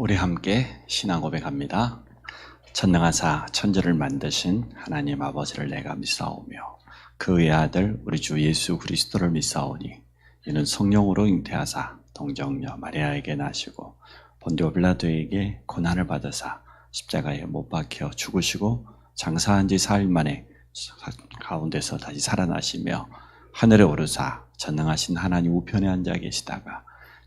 우리 함께 신앙 고백합니다. 천능하사 천지를 만드신 하나님 아버지를 내가 믿사오며 그의 아들 우리 주 예수 그리스도를 믿사오니 이는 성령으로 잉태하사 동정녀 마리아에게 나시고 본디오 빌라도에게 고난을 받으사 십자가에 못 박혀 죽으시고 장사한 지 사일 만에 가운데서 다시 살아나시며 하늘에 오르사 전능하신 하나님 우편에 앉아 계시다가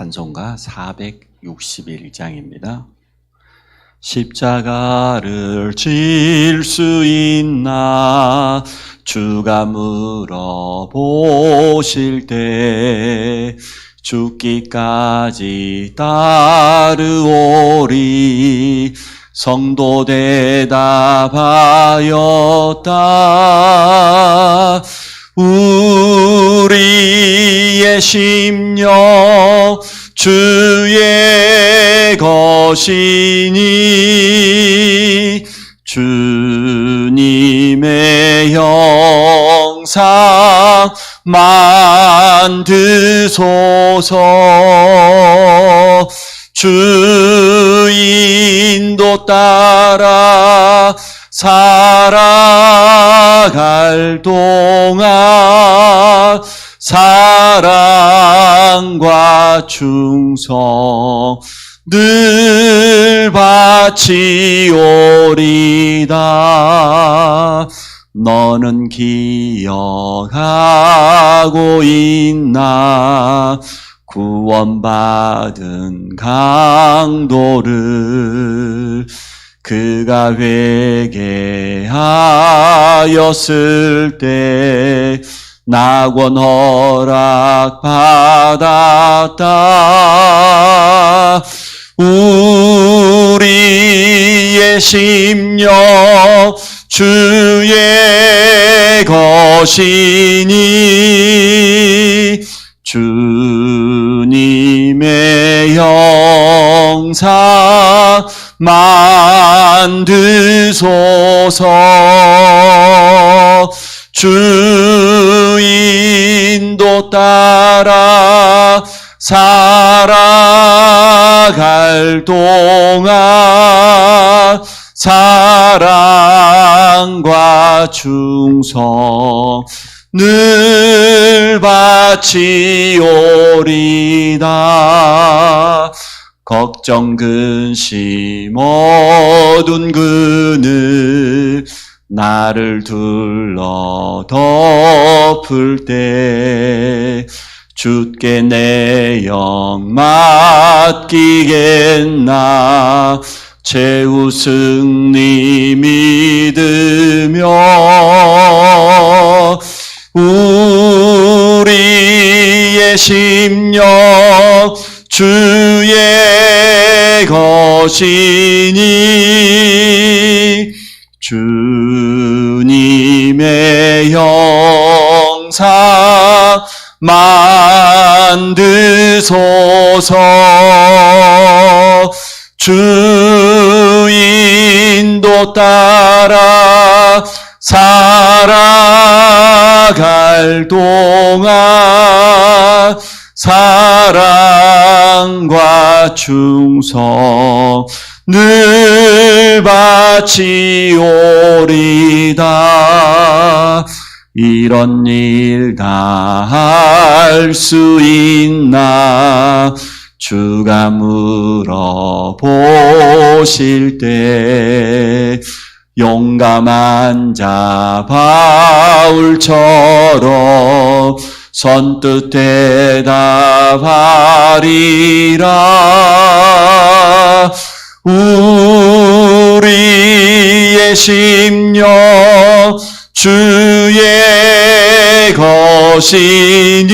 찬송가 461장입니다. 십자가를 질 수 있나 주가 물어보실 때 죽기까지 따르오리 성도 대답하였다 우리의 심령 주의 것이니 주님의 형상 만드소서. 주인도 따라 살아 갈 동안 사랑과 충성 늘 바치오리다. 너는 기억하고 있나? 구원받은 강도를 그가 회개하였을 때 낙원 허락 받았다. 우리의 심령 주의 것이니 주님의 형상 만드소서. 주인도 따라 살아갈 동안 사랑과 충성 늘 바치오리다 걱정 근심 어둔 그늘 나를 둘러 덮을 때 주께 내 영 맡기겠나? 최후 승리 믿으며 우리의 심령 주의 것이니 주님의 형상 만드소서. 주인도 따라 살아갈 동안 사랑과 충성 늘 바치오리다. 이런 일 다 할 수 있나? 주가 물어보실 때 용감한 자 바울처럼 선뜻 대답하리라. 우리의 심령 주의 것이니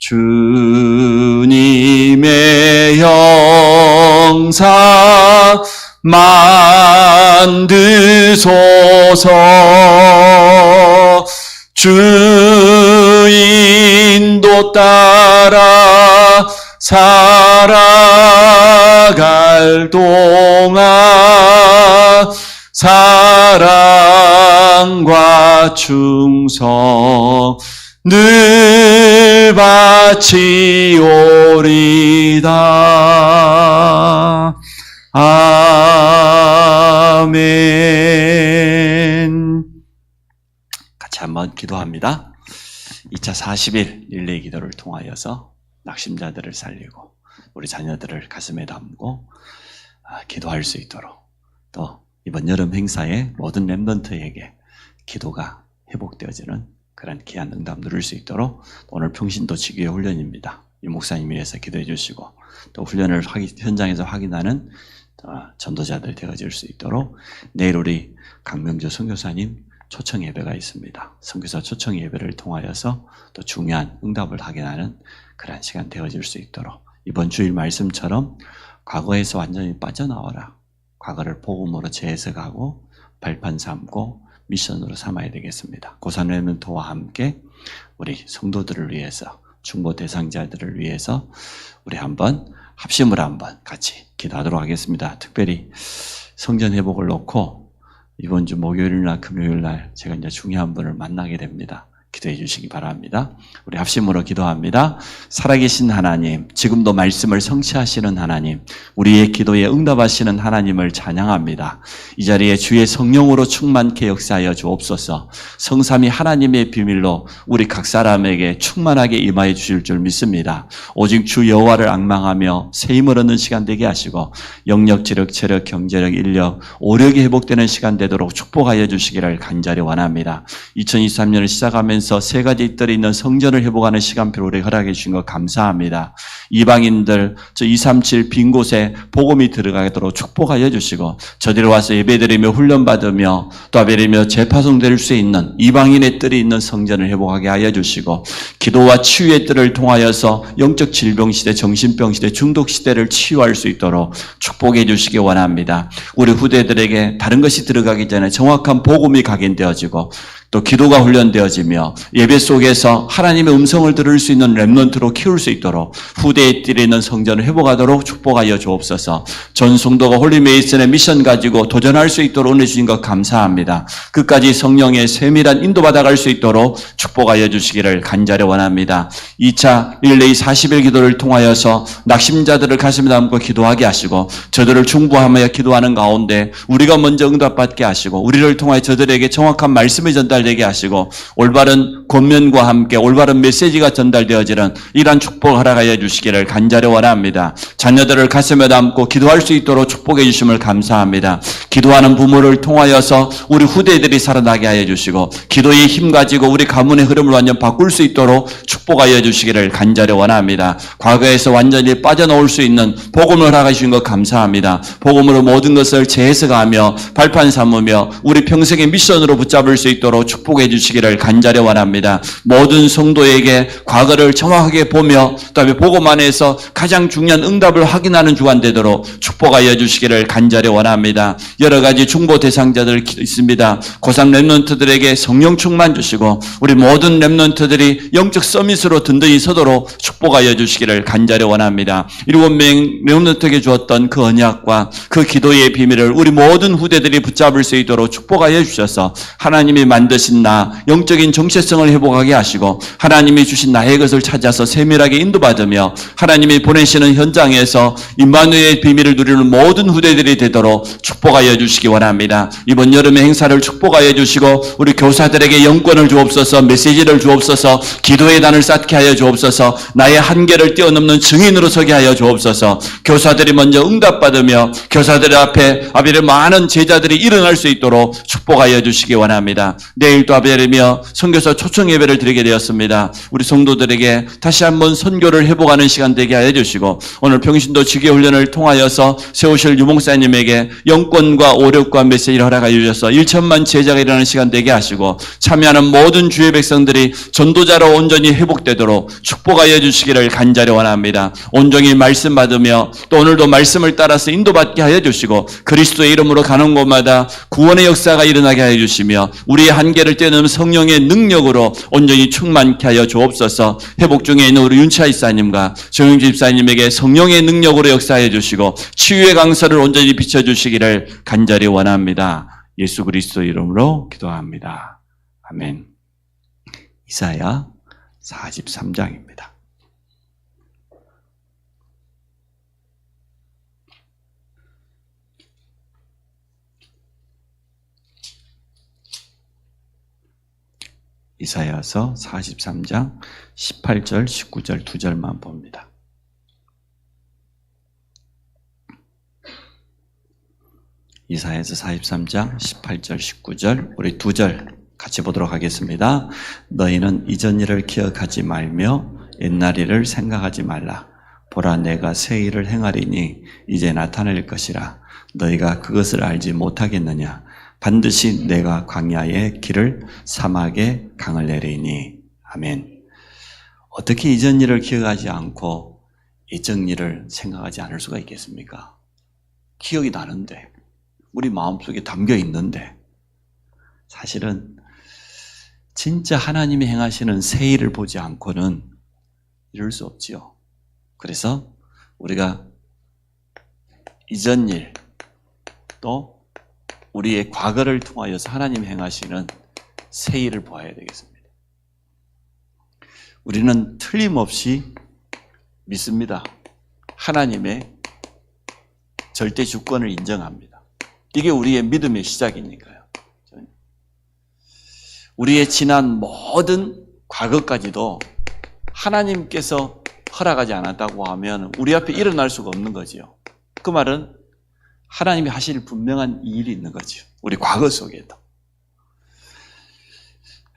주님의 형상 만드소서. 주인도 따라 살아갈 동안 사랑과 충성 늘 바치오리다. 아멘. 한번 기도합니다. 2차 40일 릴레이 기도를 통하여서 낙심자들을 살리고 우리 자녀들을 가슴에 담고 아, 기도할 수 있도록 또 이번 여름 행사에 모든 랩런트에게 기도가 회복되어지는 그런 귀한 응답 누릴 수 있도록 오늘 평신도 지교의 훈련입니다. 이 목사님 위해서 기도해 주시고 또 훈련을 확인- 현장에서 확인하는 어, 전도자들 되어질 수 있도록 내일 우리 강명조 선교사님 초청 예배가 있습니다. 선교사 초청 예배를 통하여서 또 중요한 응답을 확인하는 그런 시간 되어질 수 있도록 이번 주일 말씀처럼 과거에서 완전히 빠져나와라. 과거를 복음으로 재해석하고 발판 삼고 미션으로 삼아야 되겠습니다. 고산 레멘토와 함께 우리 성도들을 위해서 중보 대상자들을 위해서 우리 한번 합심을 한번 같이 기도하도록 하겠습니다. 특별히 성전 회복을 놓고 이번 주 목요일 날 금요일 날 제가 이제 중요한 분을 만나게 됩니다. 기도해 주시기 바랍니다. 우리 합심으로 기도합니다. 살아계신 하나님, 지금도 말씀을 성취하시는 하나님, 우리의 기도에 응답하시는 하나님을 찬양합니다. 이 자리에 주의 성령으로 충만케 역사하여 주옵소서. 성삼이 하나님의 비밀로 우리 각 사람에게 충만하게 임하여 주실 줄 믿습니다. 오직 주 여호와를 악망하며 새 힘을 얻는 시간 되게 하시고 영력, 지력, 체력, 경제력, 인력, 오력이 회복되는 시간 되도록 축복하여 주시기를 간절히 원합니다. 2023년을 시작하면서 세 가지 뜰이 있는 성전을 회복하는 시간표를 우리 허락해 주신 것 감사합니다. 이방인들 저 237 빈 곳에 복음이 들어가도록 축복하여 주시고 저들이 와서 예배드리며 훈련받으며 또 아베리며 재파송될 수 있는 이방인의 뜰이 있는 성전을 회복하게 하여 주시고 기도와 치유의 뜰을 통하여서 영적 질병 시대, 정신병 시대, 중독 시대를 치유할 수 있도록 축복해 주시기 원합니다. 우리 후대들에게 다른 것이 들어가기 전에 정확한 복음이 각인되어지고 또 기도가 훈련되어지며 예배 속에서 하나님의 음성을 들을 수 있는 랩런트로 키울 수 있도록 후대에 띠리는 성전을 회복하도록 축복하여 주옵소서. 전 성도가 홀리메이슨의 미션 가지고 도전할 수 있도록 은혜 주신 것 감사합니다. 끝까지 성령의 세밀한 인도받아 갈 수 있도록 축복하여 주시기를 간절히 원합니다. 2차 릴레이 40일 기도를 통하여서 낙심자들을 가슴에 담고 기도하게 하시고 저들을 중보하며 기도하는 가운데 우리가 먼저 응답받게 하시고 우리를 통하여 저들에게 정확한 말씀이 전달 되게 하시고 올바른 권면과 함께 올바른 메시지가 전달되어지는 이러한 축복 허락하여 주시기를 간절히 원합니다. 자녀들을 가슴에 담고 기도할 수 있도록 축복해 주심을 감사합니다. 기도하는 부모를 통하여서 우리 후대들이 살아나게 하여 주시고 기도의 힘 가지고 우리 가문의 흐름을 완전 바꿀 수 있도록 축복하여 주시기를 간절히 원합니다. 과거에서 완전히 빠져나올 수 있는 복음을 허락하신 것 감사합니다. 복음으로 모든 것을 재해석하며 발판 삼으며 우리 평생의 미션으로 붙잡을 수 있도록 축복해 주시기를 간절히 원합니다. 모든 성도에게 과거를 정확하게 보며 그다음에 복음 안에서 가장 중요한 응답을 확인하는 주간 되도록 축복하여 주시기를 간절히 원합니다. 여러 가지 중보 대상자들 있습니다. 고상 랩런트들에게 성령 충만 주시고 우리 모든 랩런트들이 영적 서밋으로 든든히 서도록 축복하여 주시기를 간절히 원합니다. 일곱 명 랩런트에게 주었던 그 언약과 그 기도의 비밀을 우리 모든 후대들이 붙잡을 수 있도록 축복하여 주셔서 하나님이 만 드신 나 영적인 정체성을 회복하게 하시고 하나님이 주신 나의 것을 찾아서 세밀하게 인도받으며 하나님이 보내시는 현장에서 임마누의 비밀을 누리는 모든 후대들이 되도록 축복하여 주시기 원합니다. 이번 여름의 행사를 축복하여 주시고 우리 교사들에게 영권을 주옵소서 메시지를 주옵소서 기도의 단을 쌓게 하여 주옵소서 나의 한계를 뛰어넘는 증인으로 서게 하여 주옵소서 교사들이 먼저 응답받으며 교사들 앞에 아비를 많은 제자들이 일어날 수 있도록 축복하여 주시기 원합니다. 내 내일 또 아베르며 선교사 초청 예배를 드리게 되었습니다. 우리 성도들에게 다시 한번 선교를 회복하는 시간 되게 하여 주시고 오늘 평신도 직위 훈련을 통하여서 세우실 유목사님에게 영권과 오력과 메시지를 허락하여 주셔서 1천만 제자가 일어나는 시간 되게 하시고 참여하는 모든 주의 백성들이 전도자로 온전히 회복되도록 축복하여 주시기를 간절히 원합니다. 온전히 말씀 받으며 또 오늘도 말씀을 따라서 인도받게 하여 주시고 그리스도의 이름으로 가는 곳마다 구원의 역사가 일어나게 하여 주시며 우리의 한 계를 뛰어넘는 성령의 능력으로 온전히 충만케 하여 주옵소서 회복 중에 있는 우리 윤차 이사님과 정영주 집사님에게 성령의 능력으로 역사하여 주시고 치유의 강서를 온전히 비춰주시기를 간절히 원합니다. 예수 그리스도 이름으로 기도합니다. 아멘. 이사야 43장입니다. 이사야서 43장 18절, 19절 두 절만 봅니다. 이사야서 43장 18절, 19절 우리 두 절 같이 보도록 하겠습니다. 너희는 이전 일을 기억하지 말며 옛날 일을 생각하지 말라. 보라 내가 새 일을 행하리니 이제 나타낼 것이라. 너희가 그것을 알지 못하겠느냐? 반드시 내가 광야의 길을 사막에 강을 내리니. 아멘. 어떻게 이전 일을 기억하지 않고 이전 일을 생각하지 않을 수가 있겠습니까? 기억이 나는데, 우리 마음속에 담겨 있는데, 사실은 진짜 하나님이 행하시는 새 일을 보지 않고는 이룰 수 없지요. 그래서 우리가 이전 일, 또 우리의 과거를 통하여서 하나님 행하시는 새 일을 보아야 되겠습니다. 우리는 틀림없이 믿습니다. 하나님의 절대 주권을 인정합니다. 이게 우리의 믿음의 시작이니까요. 우리의 지난 모든 과거까지도 하나님께서 허락하지 않았다고 하면 우리 앞에 일어날 수가 없는 거지요. 그 말은 하나님이 하실 분명한 일이 있는 거죠. 우리 과거 속에도.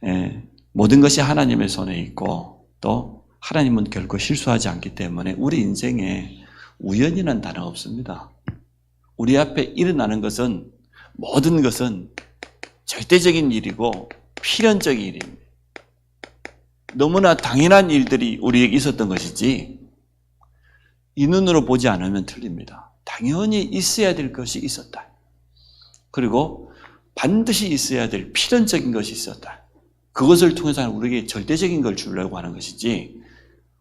예, 모든 것이 하나님의 손에 있고 또 하나님은 결코 실수하지 않기 때문에 우리 인생에 우연이란 단어 없습니다. 우리 앞에 일어나는 것은 모든 것은 절대적인 일이고 필연적인 일입니다. 너무나 당연한 일들이 우리에게 있었던 것이지 이 눈으로 보지 않으면 틀립니다. 당연히 있어야 될 것이 있었다. 그리고 반드시 있어야 될 필연적인 것이 있었다. 그것을 통해서 우리에게 절대적인 걸 주려고 하는 것이지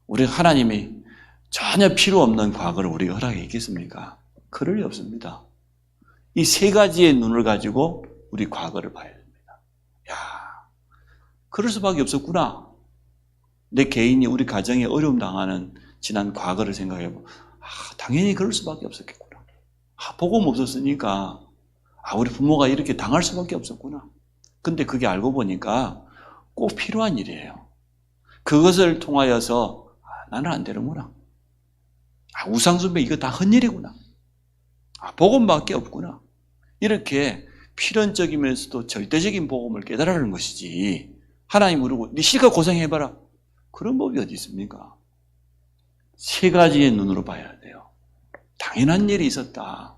우리 하나님이 전혀 필요 없는 과거를 우리가 허락해 있겠습니까? 그럴 리 없습니다. 이 세 가지의 눈을 가지고 우리 과거를 봐야 됩니다. 야, 그럴 수밖에 없었구나. 내 개인이 우리 가정에 어려움 당하는 지난 과거를 생각해보. 아, 당연히 그럴 수밖에 없었겠구나. 아, 복음 없었으니까 아, 우리 부모가 이렇게 당할 수밖에 없었구나. 근데 그게 알고 보니까 꼭 필요한 일이에요. 그것을 통하여서 아, 나는 안 되는구나. 아, 우상숭배 이거 다 헛일이구나. 아, 복음밖에 없구나. 이렇게 필연적이면서도 절대적인 복음을 깨달으는 것이지. 하나님 모르고 네 실컷 고생해봐라. 그런 법이 어디 있습니까? 세 가지의 눈으로 봐야 돼요. 당연한 일이 있었다.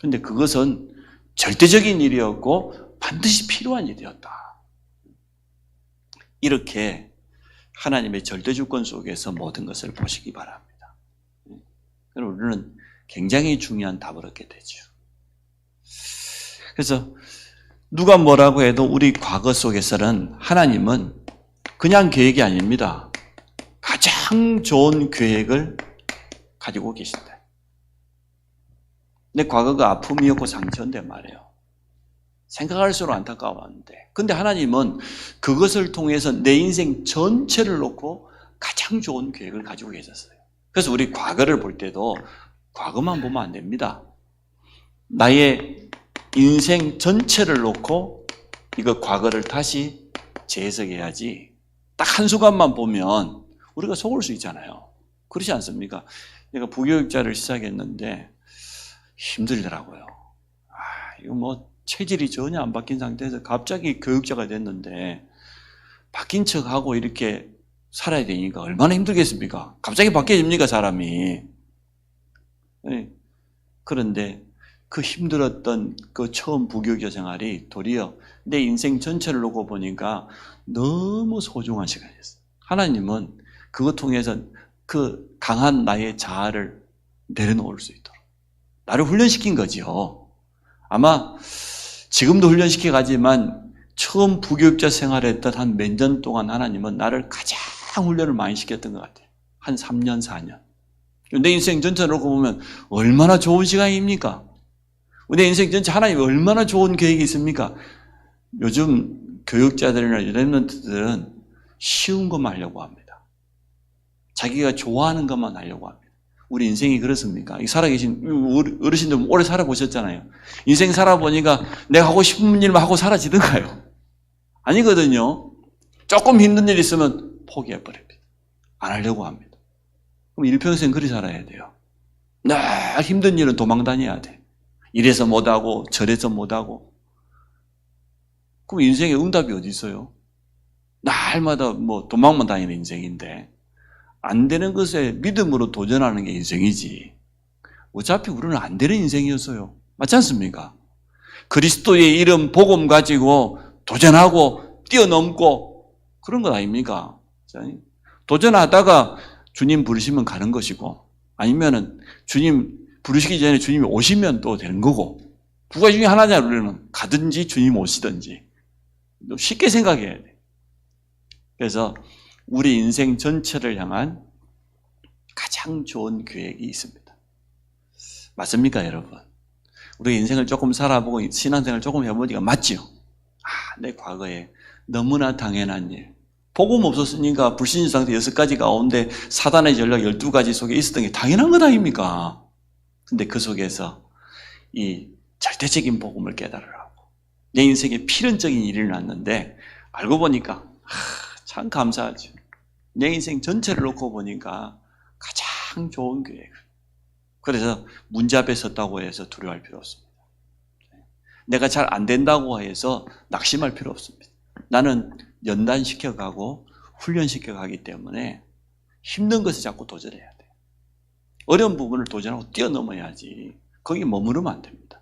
근데 그것은 절대적인 일이었고 반드시 필요한 일이었다. 이렇게 하나님의 절대 주권 속에서 모든 것을 보시기 바랍니다. 그럼 우리는 굉장히 중요한 답을 얻게 되죠. 그래서 누가 뭐라고 해도 우리 과거 속에서는 하나님은 그냥 계획이 아닙니다. 가장 좋은 계획을 가지고 계신다. 내 과거가 아픔이었고 상처인데 말이에요. 생각할수록 안타까웠는데. 근데 하나님은 그것을 통해서 내 인생 전체를 놓고 가장 좋은 계획을 가지고 계셨어요. 그래서 우리 과거를 볼 때도 과거만 보면 안 됩니다. 나의 인생 전체를 놓고 이거 과거를 다시 재해석해야지 딱 한순간만 보면 우리가 속을 수 있잖아요. 그렇지 않습니까? 내가 부교육자를 시작했는데 힘들더라고요. 아, 이거 뭐 체질이 전혀 안 바뀐 상태에서 갑자기 교육자가 됐는데 바뀐 척하고 이렇게 살아야 되니까 얼마나 힘들겠습니까? 갑자기 바뀌어집니까 사람이? 네. 그런데 그 힘들었던 그 처음 부교육자 생활이 도리어 내 인생 전체를 놓고 보니까 너무 소중한 시간이었어요. 하나님은 그것 통해서 그 강한 나의 자아를 내려놓을 수 있도록 나를 훈련시킨 거지요. 아마 지금도 훈련시켜 가지만 처음 부교육자 생활했던 한 몇 년 동안 하나님은 나를 가장 훈련을 많이 시켰던 것 같아요. 한 3년, 4년. 내 인생 전체를 놓고 보면 얼마나 좋은 시간입니까? 내 인생 전체 하나님 얼마나 좋은 계획이 있습니까? 요즘 교육자들이나 랩런트들은 쉬운 것만 하려고 합니다. 자기가 좋아하는 것만 하려고 합니다. 우리 인생이 그렇습니까? 이 살아계신 어르신들 오래 살아보셨잖아요. 인생 살아보니까 내가 하고 싶은 일만 하고 사라지던가요? 아니거든요. 조금 힘든 일 있으면 포기해버립니다. 안 하려고 합니다. 그럼 일평생 그리 살아야 돼요. 늘 힘든 일은 도망 다녀야 돼. 이래서 못하고 저래서 못하고. 그럼 인생에 응답이 어디 있어요? 날마다 뭐 도망만 다니는 인생인데 안 되는 것에 믿음으로 도전하는 게 인생이지. 어차피 우리는 안 되는 인생이었어요. 맞지 않습니까? 그리스도의 이름 복음 가지고 도전하고 뛰어넘고 그런 것 아닙니까? 도전하다가 주님 부르시면 가는 것이고 아니면은 주님 부르시기 전에 주님이 오시면 또 되는 거고 두 가지 중에 하나냐 우리는 가든지 주님 오시든지 쉽게 생각해야 돼. 그래서 우리 인생 전체를 향한 가장 좋은 계획이 있습니다. 맞습니까, 여러분? 우리 인생을 조금 살아보고 신앙생활 조금 해보니까 맞죠? 아, 내 과거에 너무나 당연한 일. 복음 없었으니까 불신자 상태 여섯 가지 가운데 사단의 전략 열두 가지 속에 있었던 게 당연한 것 아닙니까? 근데 그 속에서 이 절대적인 복음을 깨달으라고 내 인생에 필연적인 일이 일어났는데 알고 보니까 참 감사하죠. 내 인생 전체를 놓고 보니까 가장 좋은 계획. 그래서 문제 앞에 섰다고 해서 두려워할 필요 없습니다. 내가 잘 안 된다고 해서 낙심할 필요 없습니다. 나는 연단시켜 가고 훈련시켜 가기 때문에 힘든 것에 자꾸 도전해야 돼. 어려운 부분을 도전하고 뛰어넘어야지. 거기 머무르면 안 됩니다.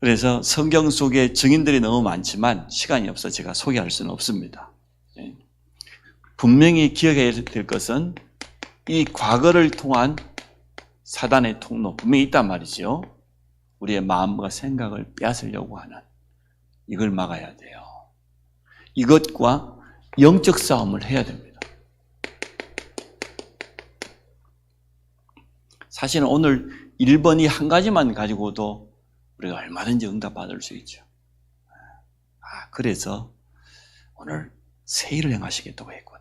그래서 성경 속에 증인들이 너무 많지만 시간이 없어 제가 소개할 수는 없습니다. 네. 분명히 기억해야 될 것은 이 과거를 통한 사단의 통로 분명히 있단 말이죠. 우리의 마음과 생각을 빼앗으려고 하는 이걸 막아야 돼요. 이것과 영적 싸움을 해야 됩니다. 사실은 오늘 1번이 한 가지만 가지고도 우리가 얼마든지 응답받을 수 있죠. 아, 그래서 오늘 세일을 행하시겠다고 했구나.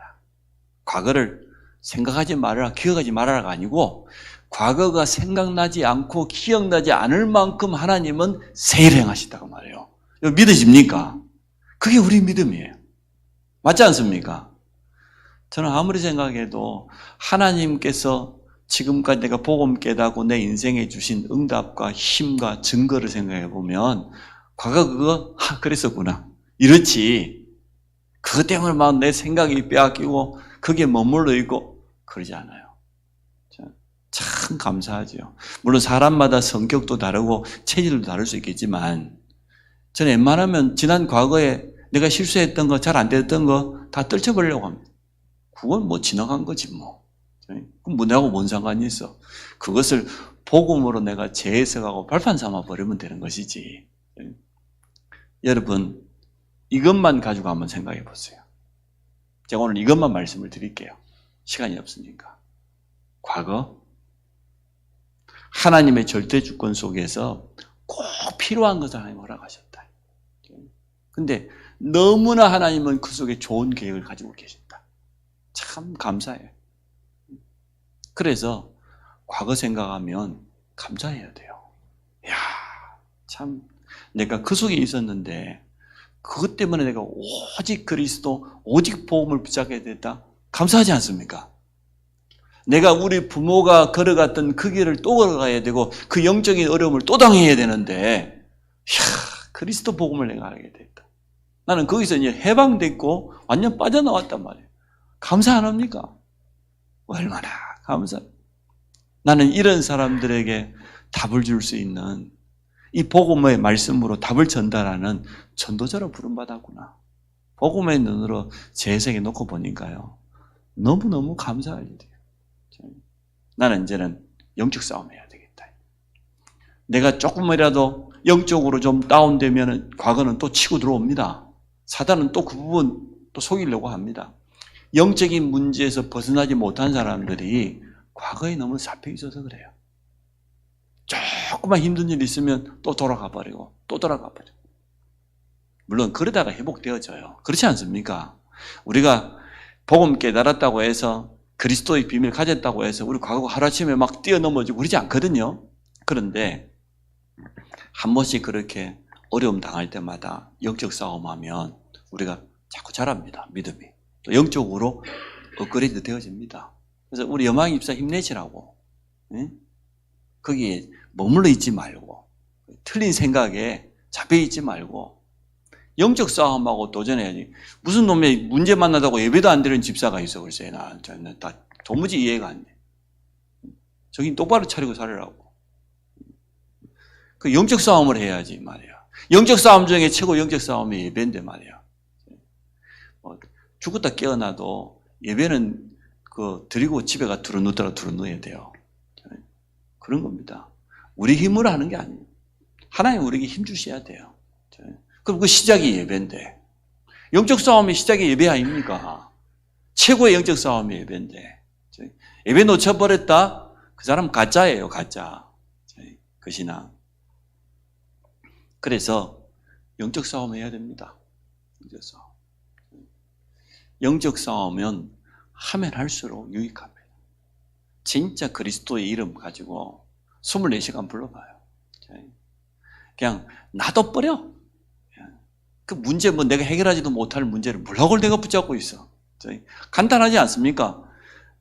과거를 생각하지 말아라, 기억하지 말아라가 아니고 과거가 생각나지 않고 기억나지 않을 만큼 하나님은 세일을 행하시다고 말해요. 믿으십니까? 그게 우리 믿음이에요. 맞지 않습니까? 저는 아무리 생각해도 하나님께서 지금까지 내가 복음 깨닫고 내 인생에 주신 응답과 힘과 증거를 생각해 보면 과거 그거 하, 그랬었구나. 이렇지. 그것 때문에 막 내 생각이 빼앗기고 거기에 머물러 있고 그러지 않아요. 참 감사하죠. 물론 사람마다 성격도 다르고 체질도 다를 수 있겠지만 저는 웬만하면 지난 과거에 내가 실수했던 거, 잘 안 됐던 거 다 떨쳐버리려고 합니다. 그건 뭐 지나간 거지 뭐. 그럼 뭐하고 뭔 상관이 있어? 그것을 복음으로 내가 재해석하고 발판 삼아 버리면 되는 것이지. 여러분, 이것만 가지고 한번 생각해 보세요. 제가 오늘 이것만 말씀을 드릴게요. 시간이 없으니까. 과거, 하나님의 절대 주권 속에서 꼭 필요한 것을 하나님 허락하셨다. 근데 너무나 하나님은 그 속에 좋은 계획을 가지고 계신다. 참 감사해요. 그래서 과거 생각하면 감사해야 돼요. 야, 참 내가 그 속에 있었는데 그것 때문에 내가 오직 그리스도, 오직 복음을 붙잡게 됐다. 감사하지 않습니까? 내가 우리 부모가 걸어갔던 그 길을 또 걸어가야 되고 그 영적인 어려움을 또 당해야 되는데 이야 그리스도 복음을 내가 알게 됐다. 나는 거기서 이제 해방됐고 완전 빠져나왔단 말이에요. 감사 안 합니까? 얼마나 감사. 나는 이런 사람들에게 답을 줄 수 있는 이 복음의 말씀으로 답을 전달하는 전도자로 부름받았구나. 복음의 눈으로 제 세계 놓고 보니까요. 너무너무 감사할 일이에요. 나는 이제는 영적 싸움 해야 되겠다. 내가 조금이라도 영적으로 좀 다운되면 과거는 또 치고 들어옵니다. 사단은 또 그 부분 또 속이려고 합니다. 영적인 문제에서 벗어나지 못한 사람들이 과거에 너무 잡혀 있어서 그래요. 조금만 힘든 일 있으면 또 돌아가 버리고 또 돌아가 버리고. 물론 그러다가 회복되어져요. 그렇지 않습니까? 우리가 복음 깨달았다고 해서 그리스도의 비밀 가졌다고 해서 우리 과거 하루아침에 막 뛰어넘어지고 그러지 않거든요. 그런데 한 번씩 그렇게 어려움 당할 때마다 영적 싸움하면 우리가 자꾸 자랍니다. 믿음이. 또 영적으로 업그레이드 되어집니다. 그래서 우리 여망 입사 힘내시라고. 응? 거기에 머물러 있지 말고 틀린 생각에 잡혀 있지 말고 영적 싸움하고 도전해야지. 무슨 놈의 문제 만나다고 예배도 안 드리는 집사가 있어 글쎄 나 저는 다 도무지 이해가 안 돼. 저긴 똑바로 차리고 살으라고. 그 영적 싸움을 해야지 말이야. 영적 싸움 중에 최고 영적 싸움이 예배인데 말이야. 뭐 죽었다 깨어나도 예배는 그 드리고 집에 가 두루누더라 두루누야 돼요. 그런 겁니다. 우리 힘으로 하는 게 아니에요. 하나님 우리에게 힘 주셔야 돼요. 그럼 그 시작이 예배인데. 영적 싸움이 시작이 예배 아닙니까? 최고의 영적 싸움이 예배인데. 예배 놓쳐버렸다? 그 사람 가짜예요, 가짜. 그 신앙. 그래서 영적 싸움 해야 됩니다. 영적 싸움. 영적 싸움은 하면 할수록 유익합니다. 진짜 그리스도의 이름 가지고 24시간 불러봐요. 그냥 놔둬버려. 그 문제 뭐 내가 해결하지도 못할 문제를 뭐라고 내가 붙잡고 있어. 간단하지 않습니까?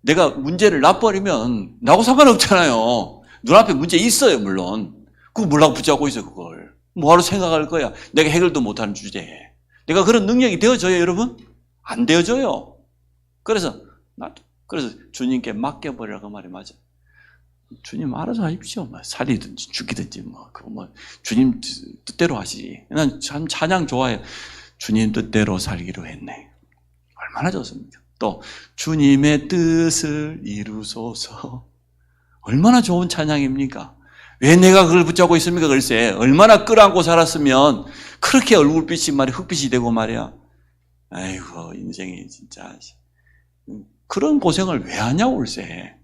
내가 문제를 놔버리면 나하고 상관없잖아요. 눈앞에 문제 있어요, 물론. 그거 뭐라고 붙잡고 있어, 그걸. 뭐하러 생각할 거야. 내가 해결도 못하는 주제에. 내가 그런 능력이 되어져요, 여러분? 안 되어져요. 그래서, 나도. 그래서 주님께 맡겨버리라고 그 말이 맞아. 주님 알아서 하십시오. 뭐 살이든지 죽이든지 뭐 그거 뭐 주님 뜻대로 하시지. 난 참 찬양 좋아해요. 주님 뜻대로 살기로 했네. 얼마나 좋습니까? 또 주님의 뜻을 이루소서. 얼마나 좋은 찬양입니까? 왜 내가 그걸 붙잡고 있습니까? 글쎄 얼마나 끌안고 살았으면 그렇게 얼굴빛이 말이 흑빛이 되고 말이야. 아이고 인생이 진짜 그런 고생을 왜 하냐 고 글쎄.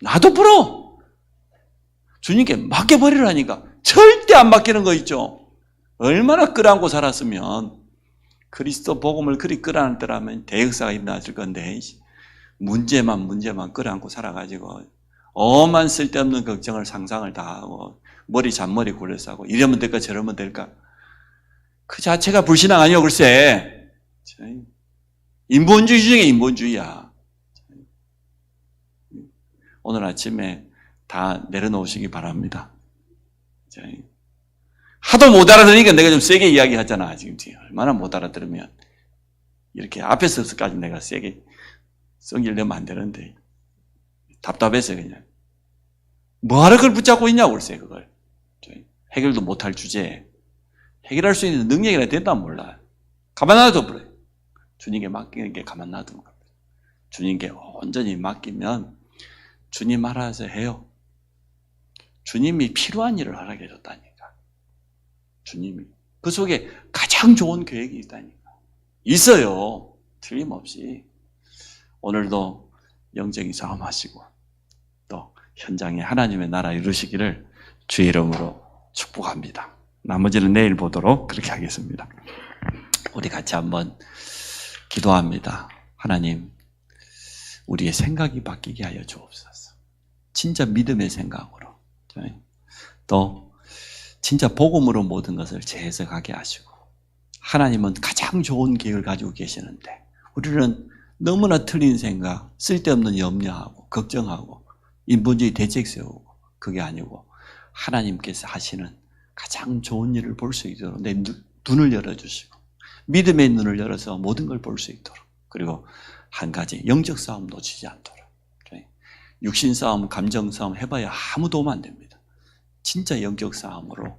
나도 불어. 주님께 맡겨버리라니까. 절대 안 맡기는 거 있죠. 얼마나 끌안고 살았으면 그리스도 복음을 그리 끌어안더라면 대역사가 일어났을 건데 문제만 문제만 끌어안고 살아가지고 엄한 쓸데없는 걱정을 상상을 다 하고 머리 잔머리 굴려서 하고 이러면 될까 저러면 될까 그 자체가 불신앙 아니요 글쎄 인본주의 중에 인본주의야 오늘 아침에 다 내려놓으시기 바랍니다. 하도 못 알아들으니까 내가 좀 세게 이야기하잖아. 지금 얼마나 못 알아들으면 이렇게 앞에서까지 내가 세게 성질 내면 안 되는데 답답해서 그냥 뭐하러 그걸 붙잡고 있냐고 글쎄 그걸 해결도 못할 주제에 해결할 수 있는 능력이나 된다면 몰라 가만 놔둬 버려 주님께 맡기는 게 가만 놔두는. 주님께 온전히 맡기면 주님 알아서 해요. 주님이 필요한 일을 하게 해줬다니까. 주님이. 그 속에 가장 좋은 계획이 있다니까. 있어요. 틀림없이. 오늘도 영적인 싸움 하시고 또 현장에 하나님의 나라 이루시기를 주의 이름으로 축복합니다. 나머지는 내일 보도록 그렇게 하겠습니다. 우리 같이 한번 기도합니다. 하나님, 우리의 생각이 바뀌게 하여 주옵소서. 진짜 믿음의 생각으로. 또, 진짜 복음으로 모든 것을 재해석하게 하시고, 하나님은 가장 좋은 계획을 가지고 계시는데, 우리는 너무나 틀린 생각, 쓸데없는 염려하고 걱정하고 인본주의 대책 세우고 그게 아니고 하나님께서 하시는 가장 좋은 일을 볼 수 있도록 내 눈- 눈을 열어주시고 믿음의 눈을 열어서 모든 걸 볼 수 있도록 그리고 한 가지 영적 싸움 놓치지 않도록? 육신 싸움, 감정 싸움 해봐야 아무 도움 안 됩니다. 진짜 영적 싸움으로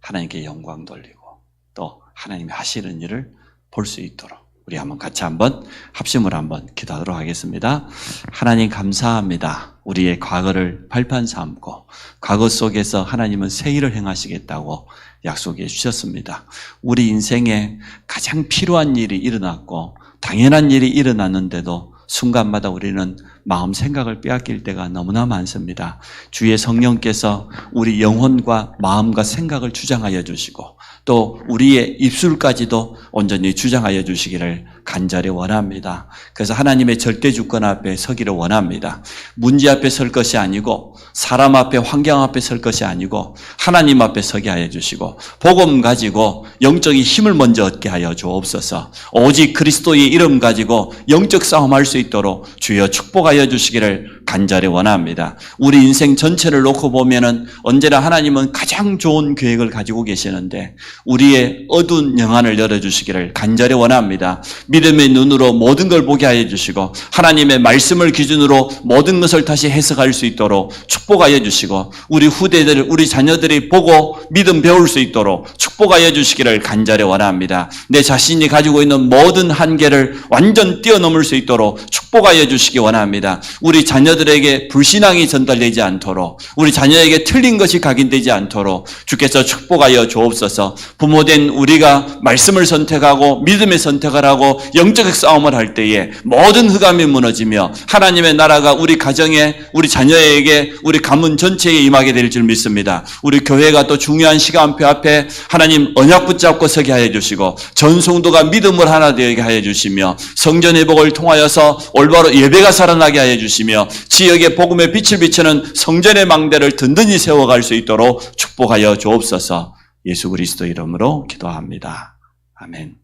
하나님께 영광 돌리고 또 하나님이 하시는 일을 볼 수 있도록 우리 한번 같이 한번 합심을 한번 기도하도록 하겠습니다. 하나님 감사합니다. 우리의 과거를 발판 삼고 과거 속에서 하나님은 새 일을 행하시겠다고 약속해 주셨습니다. 우리 인생에 가장 필요한 일이 일어났고 당연한 일이 일어났는데도 순간마다 우리는 마음 생각을 빼앗길 때가 너무나 많습니다. 주의 성령께서 우리 영혼과 마음과 생각을 주장하여 주시고 또 우리의 입술까지도 온전히 주장하여 주시기를 간절히 원합니다. 그래서 하나님의 절대 주권 앞에 서기를 원합니다. 문제 앞에 설 것이 아니고 사람 앞에 환경 앞에 설 것이 아니고 하나님 앞에 서게 하여 주시고 복음 가지고 영적인 힘을 먼저 얻게 하여 주옵소서. 오직 그리스도의 이름 가지고 영적 싸움할 수 있도록 주여 축복하 여 주시기를 간절히 원합니다. 우리 인생 전체를 놓고 보면은 언제나 하나님은 가장 좋은 계획을 가지고 계시는데 우리의 어두운 영안을 열어주시기를 간절히 원합니다. 믿음의 눈으로 모든 걸 보게 하여 주시고 하나님의 말씀을 기준으로 모든 것을 다시 해석할 수 있도록 축복하여 주시고 우리 후대들, 우리 자녀들이 보고 믿음 배울 수 있도록 축복하여 주시기를 간절히 원합니다. 내 자신이 가지고 있는 모든 한계를 완전 뛰어넘을 수 있도록 축복하여 주시기 원합니다. 우리 자녀들 에게 불신앙이 전달되지 않도록 우리 자녀에게 틀린 것이 각인되지 않도록 주께서 축복하여 주옵소서. 부모된 우리가 말씀을 선택하고 믿음의 선택을 하고 영적 싸움을 할 때에 모든 흑암이 무너지며 하나님의 나라가 우리 가정에 우리 자녀에게 우리 가문 전체에 임하게 될 줄 믿습니다. 우리 교회가 또 중요한 시간표 앞에 하나님 언약 붙잡고 서게 하여 주시고 전송도가 믿음을 하나 되게 하여 주시며 성전 회복을 통하여서 올바로 예배가 살아나게 하여 주시며 지역의 복음의 빛을 비추는 성전의 망대를 든든히 세워갈 수 있도록 축복하여 주옵소서. 예수 그리스도 이름으로 기도합니다. 아멘.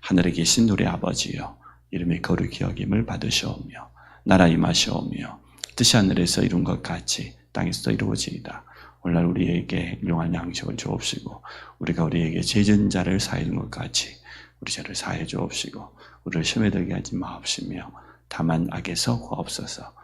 하늘에 계신 우리 아버지여 이름의 거룩히 여김을 받으시오며 나라 임하시오며 뜻이 하늘에서 이룬 것 같이 땅에서도 이루어지이다. 오늘 우리에게 용한 양식을 주옵시고 우리가 우리에게 죄진 자를 사해 준것 같이 우리 죄를 사해 주옵시고 우리를 시험에 들게 하지 마옵시며 다만 악에서 구하옵소서